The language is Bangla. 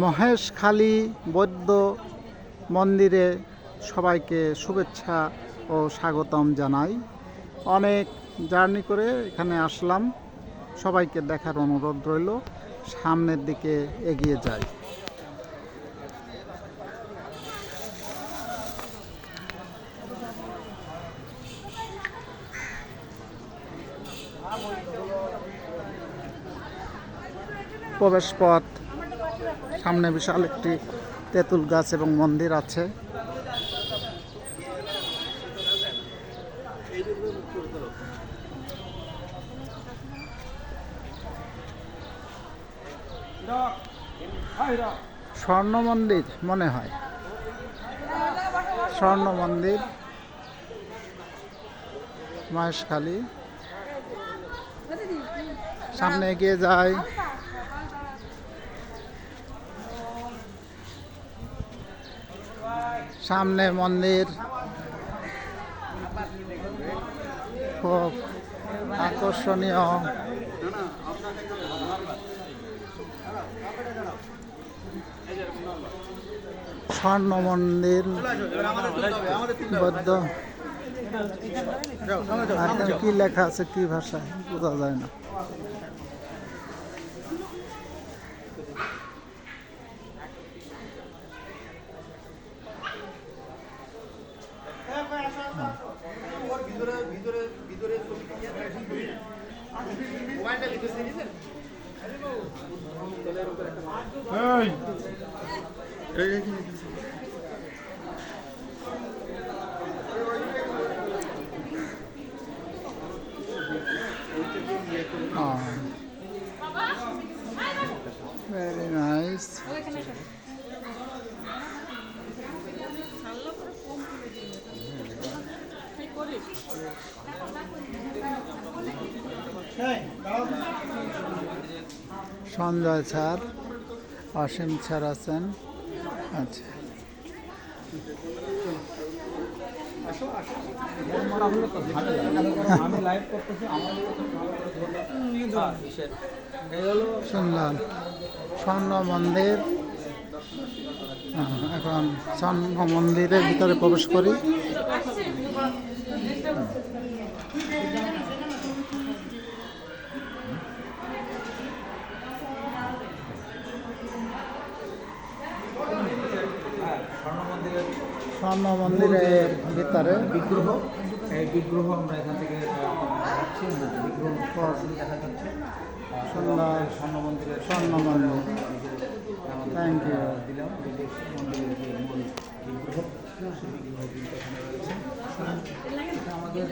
মহেশখালী বৌদ্ধ মন্দিরে সবাইকে শুভেচ্ছা ও স্বাগতম জানাই। অনেক জার্নি করে এখানে আসলাম। সবাইকে দেখার অনুরোধ রইল। সামনের দিকে এগিয়ে যাই। প্রবেশ পথ সামনে বিশাল একটি তেঁতুল গাছ এবং মন্দির আছে। স্বর্ণ মন্দির মনে হয়। স্বর্ণ মন্দির। মহেশখালী। সামনে এগিয়ে যায় সামনে মন্দির। খুব আকর্ষণীয়। স্বর্ণ মন্দির, বৌদ্ধ। কি লেখা আছে, কি ভাষায়? বোঝা যায় না। Very nice Sanjay sir, Asim sir আছেন। আচ্ছা। শুনলাম। স্বর্ণ মন্দির। এখন স্বর্ণ মন্দিরের ভিতরে প্রবেশ করি। স্বর্ণ মন্দিরের ভিতরে। বিগ্রহ এই বিগ্রহ আমরা এখান থেকে বিগ্রহ দেখা যাচ্ছে সুন্দর স্বর্ণ মন্দিরের স্বর্ণ মন্দির থ্যাংক ইউ দিলাম মন্দিরের যে মূল বিগ্রহ সেই আমাদের